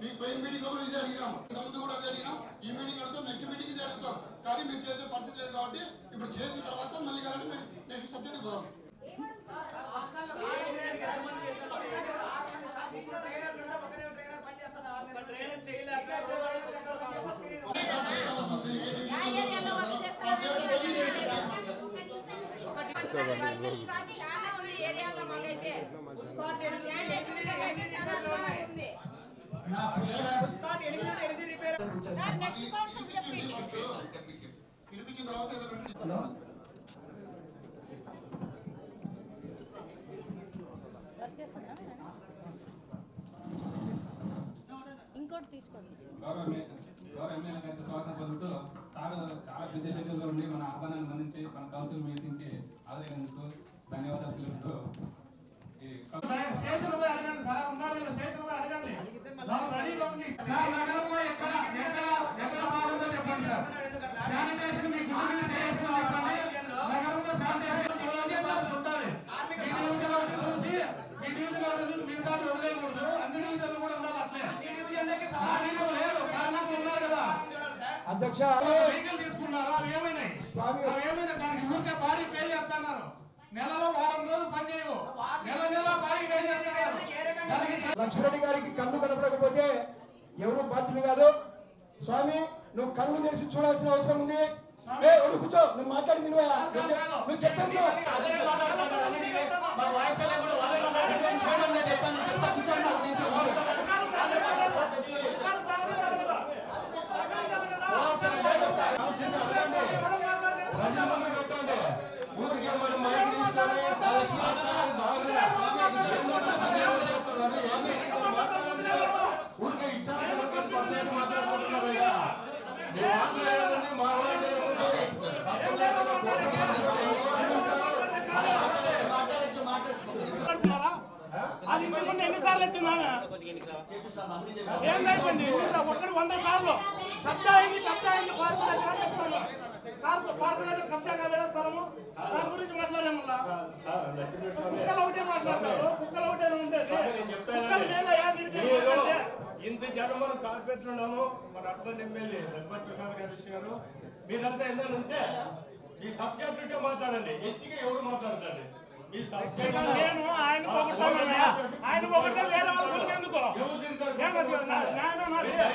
మీకు పోయిన మీటింగ్ కూడా ఇదే అడిగినాం ఇంత ముందు కూడా అదే అడిగినాం. ఈ మీటింగ్ అడుగుతాం నెక్స్ట్ మీటింగ్ ఇదే అడుగుతాం. కానీ మీరు చేసే పరిస్థితి లేదు కాబట్టి ఇప్పుడు చేసిన తర్వాత మళ్ళీ కాబట్టి నెక్స్ట్ సబ్జెక్ట్ పోదాం. ఏరియాలో మాకైతే పిలిపించిన తర్వాత ఏదైనా ఇంకోటి తీసుకోండి గౌరవ ఎమ్మె- గౌరవ ఎమ్మెల్యే గారికి స్వాగతం పలుకుతూ సార్ చాలా బిజీ షెడ్యూల్లో ఉండి మన ఆహ్వానాన్ని మన్నించి మన కౌన్సిల్ మీటింగ్కి హాజరైనందుకు ధన్యవాదాలు తెలుపుతూ ఈ కౌన్సిల్ స్టేషన్ పోయి అడగండి సార్. ఉన్నారు స్టేషన్ పోయి అడగండి. వాళ్ళు రెడీగా ఉంది సార్ నగరంలో ఎక్కడ ఎక్కడ ఎక్కడ బాగుందో చెప్పండి సార్. శానిటేషన్ మీ గుడి మీద చేసుకుని చెప్పండి నగరంలో శానిటేషన్ ఇవన్నీ బాగా ఉండాలి. మీ డివిజన్ ఒకటి చూసి మీ డివిజన్ ఒకటి చూసి మిగతా వదిలేయకూడదు. అన్ని డివిజన్లు కూడా ఉండాలి అట్లే. ఆ డివిజన్ లేదు కారణాలు కదా. అధ్యక్ష. వెహికల్ తీసుకున్నారు? అవి ఏమైనాయి? అవి ఏమైనా దానికి ఊరికే భారీ పే చేస్తున్నారు. నెలలో వారం రోజులు పని చేయవు. నెల నెల భారీ పే చేస్తున్నారు. గారికి కళ్ళు కనపడకపోతే బాధ్యులు కాదు. స్వామి నువ్వు కళ్ళు తెరిచి చూడాల్సిన అవసరం ఉంది. ఏ కూర్చో. నువ్వు మాట్లాడింది నువ్వే. నువ్వు చెప్- నువ్వు చెప్పేది నువ్వు. అదే మాట్లాడుతున్నారు అన్ని మా వాయిస్ అలా కూడా వాళ్ళే మాట్లాడుతున్నారు. మేడం నేను చెప్పాను, చెప్తా, కూర్చోండి, నాకు తెలుసు. రాజీనామా పెట్టండి. ఊరికే మనం మైక్ తీసుకొని కాలేజీ మాట్లాడాలి, బాగుంది. ఏమి? ఊరికే ఇష్టానికి పద్ధతి మాట్లాడుకుంటున్నారు కదా. మీ మాట్లాడాలని మా వాళ్ళు లేకుంటే అప్పుడు లేకుండా మాట్లాడచ్చు మాట్లాడచ్చు అది మిమ్మల్ని ఎన్నిసార్లు ఎత్తిందామె ఏందైపోయింది? ఎన్నిసార్లు? ఒక్కడి వంద సార్లు. కబ్జా అయింది కబ్జా అయింది కార్పొరేషన్ అని చెప్తాను. కార్పొ- కార్పొరేషన్ కబ్జా కాలేదా స్థలము? దాని గురించి మాట్లాడే మళ్ళా? కుక్కలు ఒకటే మాట్లాడతారు. కుక్కలు ఒకటే ఉండేది. కుక్కలు ఏం? ఇంత జనం మనం కార్పొరేటర్ ఉన్నాము మన అర్బన్ ఎమ్మెల్యే రఘువర్ ప్రసాద్ గారు వచ్చినారు మీరంతా ఎందుకు ఉంటే ఈ సబ్జెక్ట్ మాట్లాడండి. ఎత్తిగా ఎవరు మాట్లాడతారు? ఈ సబ్జెక్ట్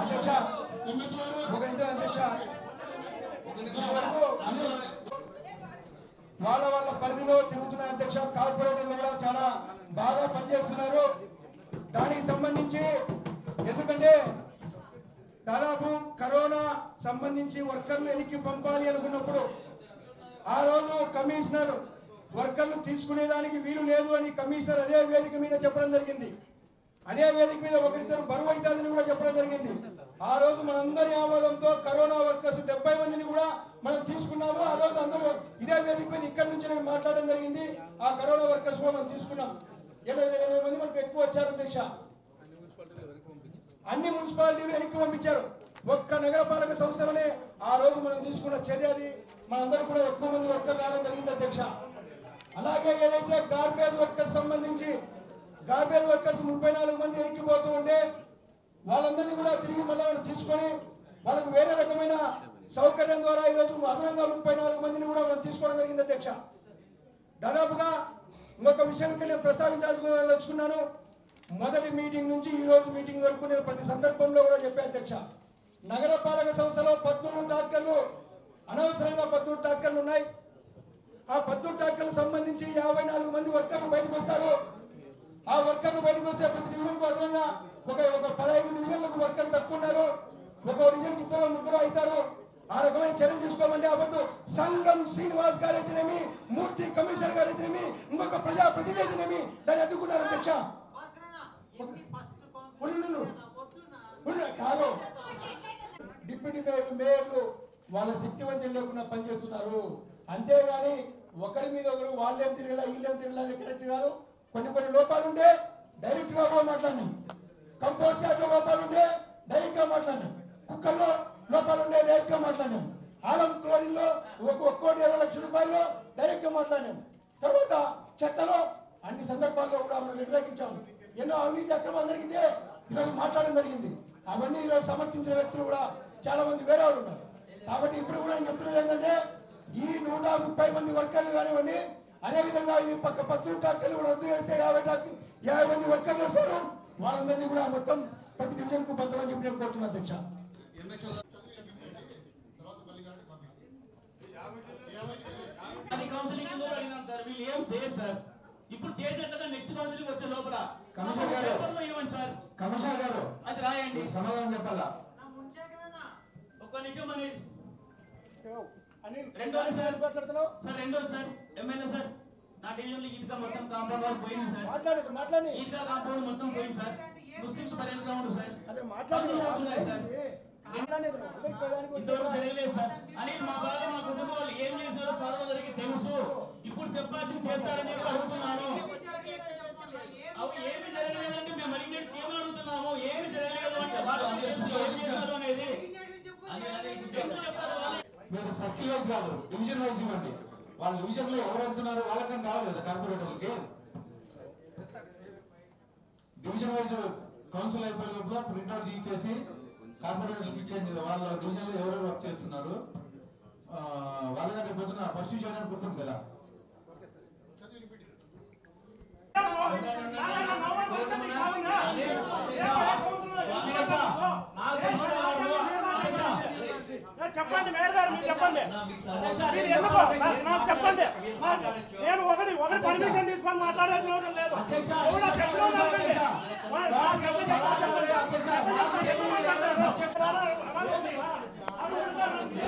అధ్యక్ష ఒక నిమిషం అధ్యక్ష వాళ్ళ వాళ్ళ పరిధిలో తిరుగుతున్న అధ్యక్ష కార్పొరేటర్లు కూడా చాలా బాగా పనిచేస్తున్నారు. దానికి సంబంధించి ఎందుకంటే దాదాపు కరోనా సంబంధించి వర్కర్లు వెనక్కి పంపాలి అనుకున్నప్పుడు ఆ రోజు కమిషనర్ వర్కర్లు తీసుకునేదానికి వీలు లేదు అని కమిషనర్ అదే వేదిక మీద చెప్పడం జరిగింది. అదే వేదిక మీద ఒకరిద్దరు బరువు అవుతుందని కూడా చెప్పడం జరిగింది. ఆ రోజు మనందరి ఆమోదంతో కరోనా వర్కర్స్ డెబ్బై మందిని కూడా మనం తీసుకున్నాము. ఆ రోజు అందరూ ఇదే వేదిక మీద ఇక్కడి నుంచి నేను మాట్లాడడం జరిగింది. ఆ కరోనా వర్కర్స్ కూడా మనం తీసుకున్నాం. ఇరవై ఇరవై మంది మనకు ఎక్కువ వచ్చారు అధ్యక్ష. అన్ని మున్సిపాలిటీలు వెనక్కి పంపించారు. ఒక్క నగరపాలక సంస్థలనే ఆ రోజు మనం తీసుకున్న చర్య అది. మనందరూ కూడా ఎక్కువ మంది వర్కర్లు రావడం జరిగింది అధ్యక్ష. అలాగే ఏదైతే గార్బేజ్ వర్కర్స్ సంబంధించి గార్బేజ్ వర్కర్స్ ముప్పై నాలుగు మంది వెనక్కి ఉంటే వాళ్ళందరినీ కూడా తిరిగి మళ్ళీ తీసుకొని వాళ్ళకు వేరే రకమైన సౌకర్యం ద్వారా ఈరోజు అదనంగా ముప్పై నాలుగు మందిని కూడా మనం తీసుకోవడం జరిగింది అధ్యక్ష. దాదాపుగా ఇంకొక విషయం ఇక్కడ నేను ప్రస్తావించాల్సుకున్నాను. మొదటి మీటింగ్ నుంచి ఈ రోజు మీటింగ్ వరకు నేను ప్రతి సందర్భంలో కూడా చెప్పే అధ్యక్ష. నగరపాలక సంస్థలో పద్మూడు ట్రాక్టర్లు అనవసరంగా పద్మూడు ట్రాక్టర్లు ఉన్నాయి. ఆ పద్దు ట్రాక్టర్లకు సంబంధించి యాభై నాలుగు మంది వర్కర్లు బయటకు వస్తారు. ఆ వర్కర్లు బయటకు వస్తే ప్రతి డివిజన్కు అదనంగా ఒక ఒక పదహైదు డివిజన్లకు వర్కర్లు తక్కువ ఉన్నారు. ఒక డివిజన్కి ఇద్దరు ముగ్గురు అవుతారు. ఆ రకమైన చర్యలు తీసుకోమంటే అవ్వద్దు సంఘం శ్రీనివాస్ గారు మూర్తి కమిషనర్ గారు అయితేనేమి ఇంకొక ప్రజా ప్రతినిధి అయితేనేమి దాన్ని అడ్డుకున్నారు అధ్యక్ష. కాదు. డిప్యూటీ మేయర్లు మేయర్లు వాళ్ళ శక్తివంతం లేకుండా పనిచేస్తున్నారు అంతేగాని ఒకరి మీద ఒకరు వాళ్ళేం తిరగలా వీళ్ళేం తిరగలా అనేది కరెక్ట్ కాదు. కొన్ని కొన్ని లోపాలు ఉంటే డైరెక్ట్గా మాట్లాడినాం. కంపోస్ట్ యార్డ్లో లోపాలు ఉంటే డైరెక్ట్గా మాట్లాడినాం. కుక్కల్లో లోపాలు ఉంటే డైరెక్ట్గా మాట్లాడినాం. ఆలం క్లోరిన్లో ఒక కోటి ఇరవై లక్షల రూపాయల్లో డైరెక్ట్గా మాట్లాడినాం. తర్వాత చెత్తలో అన్ని సందర్భాల్లో కూడా మనం వ్యతిరేకించాము ఎన్నో అవినీతి అక్రమాలు జరిగితే ఈరోజు మాట్లాడడం జరిగింది. అవన్నీ ఈరోజు సమర్థించే వ్యక్తులు కూడా చాలా మంది వేరే వాళ్ళు ఉన్నారు. కాబట్టి ఇప్పుడు కూడా నేను చెప్తున్నది ఏంటంటే ఈ నూట ముప్పై మంది వర్కర్లు కానివ్వండి అదేవిధంగా ఈ పక్క పత్తూరు ట్రాక్టర్లు కూడా రద్దు చేస్తే యాభై ట్రాక్టర్ యాభై మంది వర్కర్లు వస్తారు. వాళ్ళందరినీ కూడా మొత్తం ప్రతి డివిజన్కు పంచమని చెప్పి నేను కోరుతున్నా అధ్యక్ష. కౌన్సిలింగ్ సార్ వీళ్ళు ఏం చేయరు సార్. ఇప్పుడు చేసేట్టుగా నెక్స్ట్ కౌన్సిలింగ్ వచ్చే లోపల కమిషనర్ గారు. పేపర్లో ఇవ్వండి సార్. కమిషనర్ గారు అది రాయండి. సమాధానం చెప్పాలా? ఒక్క నిమిషం అని రెండోది సార్ మాట్లాడుతున్నావు? సార్ రెండోది సార్. ఎమ్మెల్యే సార్ నా డివిజన్లో ఈద్గా మొత్తం కాంపౌండ్ వాళ్ళు పోయింది సార్. మాట్లాడదు మాట్లాడి. ఈద్గా కాంపౌండ్ మొత్తం పోయింది సార్. ముస్లిమ్స్ పర్యటన గ్రౌండ్ సార్. అదే అవుతున్నాయి సార్. ఇంతవరకు జరగలేదు సార్. అని మా బాధ మా కుటుంబం వాళ్ళు ఏం చేశారో సర్వదరికి తెలుసు. ఇప్పుడు చెప్పాల్సింది చేస్తారని చెప్పి అడుగుతున్నాను. అవి ఏమి జరగలేదండి మేము అడిగినట్టు ఏమని అడుగుతున్నాము? ఏమి జరగలేదు అంటే వాళ్ళు ఏం చేశారు అనేది? అది మీరు సర్కిల్ వైజ్ కాదు డివిజన్ వైజ్ ఇవ్వండి. వాళ్ళ డివిజన్లో ఎవరు వెళ్తున్నారో వాళ్ళకని కావాలి కదా కార్పొరేటర్లకి డివిజన్ వైజ్ కౌన్సిల్ అయిపోయిన లోపల ప్రింట్ అవుట్ ఇచ్చేసి కార్పొరేటర్లకు ఇచ్చేయండి. వాళ్ళ డివిజన్లో ఎవరెవరు వర్క్ చేస్తున్నారు? వాళ్ళ దగ్గర పొద్దున పర్సూ చేయడానికి ఉంటుంది కదా. చెప్పండి మేయర్ గారు మీరు చెప్పండి మీరు ఎందుకు నాకు చెప్పండి నేను ఒకటి ఒకటి పర్మిషన్ తీసుకొని మాట్లాడాల్సిన అవసరం లేదు ఎవరో చెప్పండి, చెప్పండి,